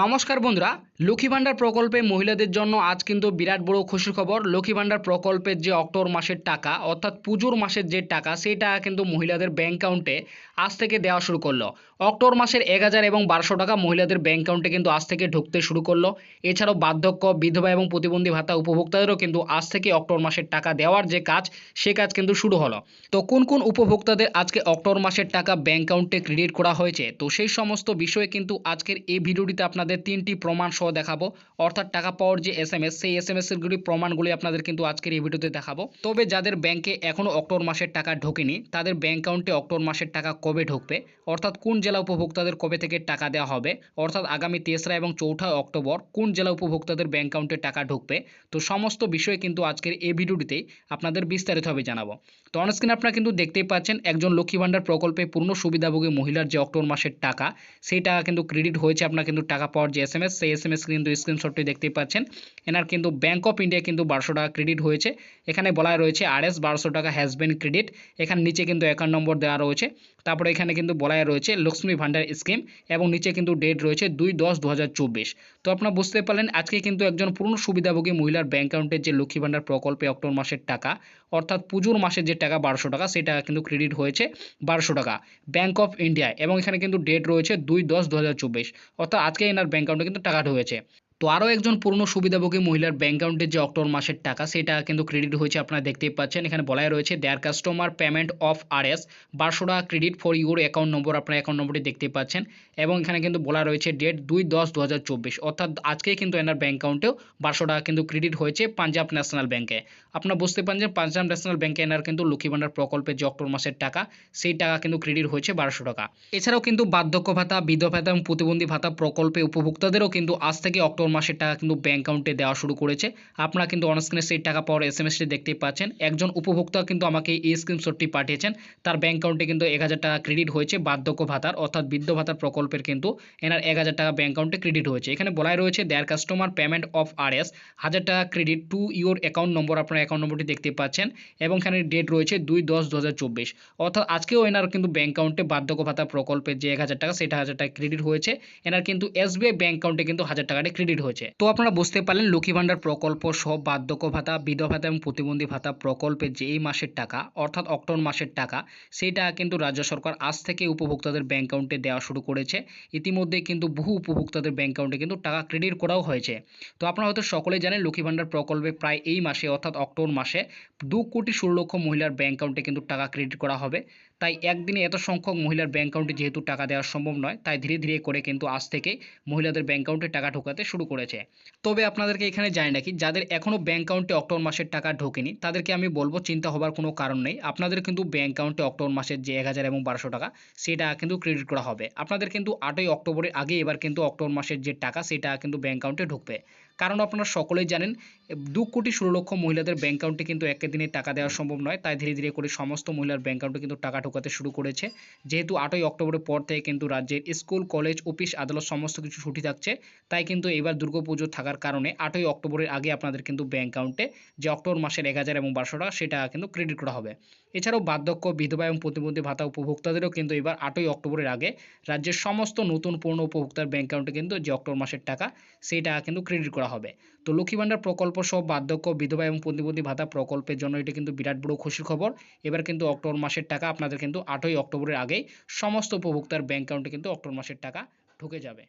নমস্কার বন্ধুরা, লক্ষ্মী ভাণ্ডার প্রকল্পে মহিলাদের জন্য আজ কিন্তু বিরাট বড় খুশির খবর। লক্ষ্মী ভাণ্ডার প্রকল্পের যে অক্টোবর মাসের টাকা, অর্থাৎ পুজোর মাসের যে টাকা সেই টাকা কিন্তু মহিলাদের ব্যাংক অ্যাকাউন্টে আজ থেকে দেওয়া শুরু করল। অক্টোবর মাসের এক হাজার এবং বারোশো টাকা মহিলাদের ব্যাংক অ্যাকাউন্টে কিন্তু আজ থেকে ঢুকতে শুরু করল। এছাড়াও বার্ধক্য, বিধবা এবং প্রতিবন্ধী ভাতা উপভোক্তাদেরও কিন্তু আজ থেকে অক্টোবর মাসের টাকা দেওয়ার যে কাজ, সে কাজ কিন্তু শুরু হলো। তো কোন কোন উপভোক্তাদের আজকে অক্টোবর মাসের টাকা ব্যাংক অ্যাকাউন্টে ক্রেডিট করা হয়েছে? তো সেই সমস্ত বিষয়ে কিন্তু আজকের এই ভিডিওটিতে আপনাদের তিনটি প্রমাণ সহ দেখাবো। অর্থাৎ টাকা পাওয়ার যে এস এম এস সেই এস এম এস এরগুলি প্রমাণগুলি আপনাদের কিন্তু আজকের এই ভিডিওতে দেখাবো। তবে যাদের ব্যাংকে এখনও অক্টোবর মাসের টাকা ঢোকেনি, তাদের ব্যাংক অ্যাকাউন্টে অক্টোবর মাসের টাকা কবে ঢুকবে? অর্থাৎ কোন জেলা উপভোক্তাদের কবে থেকে টাকা দেওয়া হবে? অর্থাৎ আগামী তেসরা এবং চৌঠা অক্টোবর কোন জেলা উপভোক্তাদের ব্যাংক অ্যাকাউন্টে টাকা ঢুকবে? তো সমস্ত বিষয়ে কিন্তু আজকের এই ভিডিওটিতেই আপনাদের বিস্তারিতভাবে জানাব। তো অনস্ক্রিন আপনারা কিন্তু দেখতেই পাচ্ছেন, একজন লক্ষ্মী ভাণ্ডার প্রকল্পে পূর্ণ সুবিধাভোগী মহিলার যে অক্টোবর মাসের টাকা, সেই টাকা কিন্তু ক্রেডিট হয়েছে, আপনার কিন্তু টাকা পাওয়ার যে এস এম এস সেই এস এম এস কিন্তু স্ক্রিনশটটি দেখতেই পাচ্ছেন। এনার কিন্তু ব্যাঙ্ক অফ ইন্ডিয়া কিন্তু বারোশো টাকা ক্রেডিট হয়েছে। এখানে বলা রয়েছে আর এস বারোশো টাকা হ্যাজ বিন ক্রেডিট এখানে নিচে কিন্তু অ্যাকাউন্ট নম্বর দেওয়া রয়েছে। তারপরে এখানে কিন্তু বলা রয়েছে লক্ষ্মী ভান্ডার স্কিম এবং নিচে কিন্তু ডেট রয়েছে দুই দশ দু তো আপনারা বুঝতে পারলেন, আজকে কিন্তু একজন পূর্ণ সুবিধাভোগী মহিলার ব্যাঙ্ক অ্যাকাউন্টের যে লক্ষ্মী ভান্ডার প্রকল্পে অক্টোবর মাসের টাকা, অর্থাৎ পুজোর মাসের যে টাকা বারোশো টাকা, সেই টাকা কিন্তু ক্রেডিট হয়েছে বারোশো টাকা। ব্যাঙ্ক অফ ইন্ডিয়ায় এবং এখানে কিন্তু ডেট রয়েছে দুই দশ দু অর্থাৎ আজকে এনার ব্যাংক অ্যাকাউন্টে কিন্তু টাকা ঢুকেছে। তো আরও একজন পুরনো সুবিধাভোগী মহিলার ব্যাংক অ্যাকাউন্টে যে অক্টোবর মাসের টাকা সেই টাকা কিন্তু ক্রেডিট হয়েছে, আপনারা দেখতেই পাচ্ছেন। এখানে বলাই রয়েছে dear customer payment of R S বারোশো টাকা credit for your account number আপনার অ্যাকাউন্ট নম্বরটি দেখতে পাচ্ছেন। এবং এখানে কিন্তু বলা রয়েছে ডেট দুই দশ দু অর্থাৎ আজকেই কিন্তু এনার ব্যাংক অ্যাকাউন্টেও বারোশো টাকা কিন্তু ক্রেডিট হয়েছে পাঞ্জাব ন্যাশনাল ব্যাংকে আপনারা বুঝতে পারেন যে পাঞ্জাব ন্যাশনাল ব্যাংকে এনার কিন্তু লক্ষ্মী ভাণ্ডার প্রকল্পের যে অক্টোবর মাসের টাকা, সেই টাকা কিন্তু ক্রেডিট হয়েছে বারোশো টাকা। এছাড়াও কিন্তু বার্ধক্য ভাতা, বিধবা ভাতা এবং প্রতিবন্ধী ভাতা প্রকল্পে উপভোক্তাদেরও কিন্তু আজ থেকে অক্টোবর মাসের টাকা কিন্তু ব্যাংক অ্যাকাউন্টে দেওয়া শুরু করেছে। আপনারা কিন্তু অনস্ক্রিনে সেই টাকা পাওয়ার এস এম এসটি দেখতেই পাচ্ছেন। একজন উপভোক্তা কিন্তু আমাকে এই স্ক্রিনশটটি পাঠিয়েছেন। তার ব্যাংক অ্যাকাউন্টে কিন্তু এক হাজার টাকা ক্রেডিট হয়েছে বার্ধক্য ভাতার, অর্থাৎ বৃদ্ধ ভাতার প্রকল্পের কিন্তু এনার এক হাজার টাকা ব্যাংক অ্যাকাউন্টে ক্রেডিট হয়েছে। এখানে বলাই রয়েছে dear customer payment of R S হাজার টাকা credit to your account number আপনার অ্যাকাউন্ট নম্বরটি দেখতে পাচ্ছেন। এবং এখানে ডেট রয়েছে দুই দশ দু অর্থাৎ আজকেও এনার কিন্তু ব্যাংক অ্যাকাউন্টে বার্ধক্য ভাতা প্রকল্পের যে এক হাজার টাকা, সেটা হাজার টাকা ক্রেডিট হয়েছে। এনার কিন্তু এসবিআই ব্যাংক অ্যাকাউন্টে কিন্তু হাজার টাকাটা ক্রেডিট হয়েছে। তো আপনারা বুঝতে পারলেন, লক্ষ্মী ভাণ্ডার প্রকল্প সব বার্ধক্য ভাতা বিধবা ভাতা এবং প্রতিবন্ধী ভাতা প্রকল্পের যে এই মাসের টাকা, অর্থাৎ অক্টোবর মাসের টাকা সেই টাকা কিন্তু রাজ্য সরকার আজ থেকে উপভোক্তাদের ব্যাংক অ্যাকাউন্টে দেওয়া শুরু করেছে। ইতিমধ্যে কিন্তু বহু উপভোক্তাদের ব্যাংক অ্যাকাউন্টে কিন্তু টাকা ক্রেডিট করাও হয়েছে। তো আপনারা হয়তো সকলেই জানেন, লক্ষ্মী ভাণ্ডার প্রকল্পে প্রায় এই মাসে, অর্থাৎ অক্টোবর মাসে, দু কোটি ষোলো লক্ষ মহিলার ব্যাংক অ্যাকাউন্টে কিন্তু টাকা ক্রেডিট করা হবে। তাই একদিনে এত সংখ্যক মহিলার ব্যাংক অ্যাকাউন্টে যেহেতু টাকা দেওয়া সম্ভব নয়, তাই ধীরে ধীরে করে কিন্তু আজ থেকে মহিলাদের ব্যাংক অ্যাকাউন্টে টাকা ঢোকাতে শুরু করেছে। তবে আপনাদেরকে এখানে জানি রাখি, যাদের এখনও ব্যাংক অ্যাকাউন্টে অক্টোবর মাসের টাকা ঢোকেনি, তাদেরকে আমি বলব চিন্তা হবার কোনো কারণ নেই। আপনাদের কিন্তু ব্যাংক অ্যাকাউন্টে অক্টোবর মাসের যে এক হাজার এবং বারোশো টাকা, সেটা কিন্তু ক্রেডিট করা হবে। আপনাদের কিন্তু আটই অক্টোবরের আগে এবার কিন্তু অক্টোবর মাসের যে টাকা, সেটা কিন্তু ব্যাংক অ্যাকাউন্টে ঢুকবে। কারণ আপনারা সকলেই জানেন, দু কোটি ষোলো লক্ষ মহিলাদের ব্যাংক অ্যাকাউন্টে কিন্তু একে দিনে টাকা দেওয়া সম্ভব নয়। তাই ধীরে ধীরে করে সমস্ত মহিলার ব্যাংক অ্যাকাউন্টে কিন্তু টাকা ঢোকাতে শুরু করেছে। যেহেতু আটই অক্টোবরের পর থেকে কিন্তু রাজ্যের স্কুল, কলেজ, অফিস, আদালত সমস্ত কিছু ছুটি থাকছে, তাই কিন্তু এবার দুর্গাপুজো থাকার কারণে আটই অক্টোবরের আগে আপনাদের কিন্তু ব্যাংক অ্যাকাউন্টে যে অক্টোবর মাসের এক হাজার এবং বারোশো টাকা, সেটা কিন্তু ক্রেডিট করা হবে। এছাড়াও বার্ধক্য, বিধবা এবং প্রতিবন্ধী ভাতা উপভোক্তাদেরও কিন্তু এবার আটই অক্টোবরের আগে রাজ্যের সমস্ত নতুন পূর্ণ উপভোক্তার ব্যাংক অ্যাকাউন্টে কিন্তু যে অক্টোবর মাসের টাকা, সেই টাকা কিন্তু ক্রেডিট করা হবে। তো লক্ষ্মী ভাণ্ডার প্রকল্প সহ বার্ধক্য, বিধবা এবং প্রতিবন্ধী ভাতা প্রকল্পের জন্য এটা কিন্তু বিরাট বড় খুশির খবর। এবার কিন্তু অক্টোবর মাসের টাকা আপনাদের কিন্তু আটই অক্টোবরের আগেই সমস্ত উপভোক্তার ব্যাংক অ্যাকাউন্টে কিন্তু অক্টোবর মাসের টাকা ঢুকে যাবে।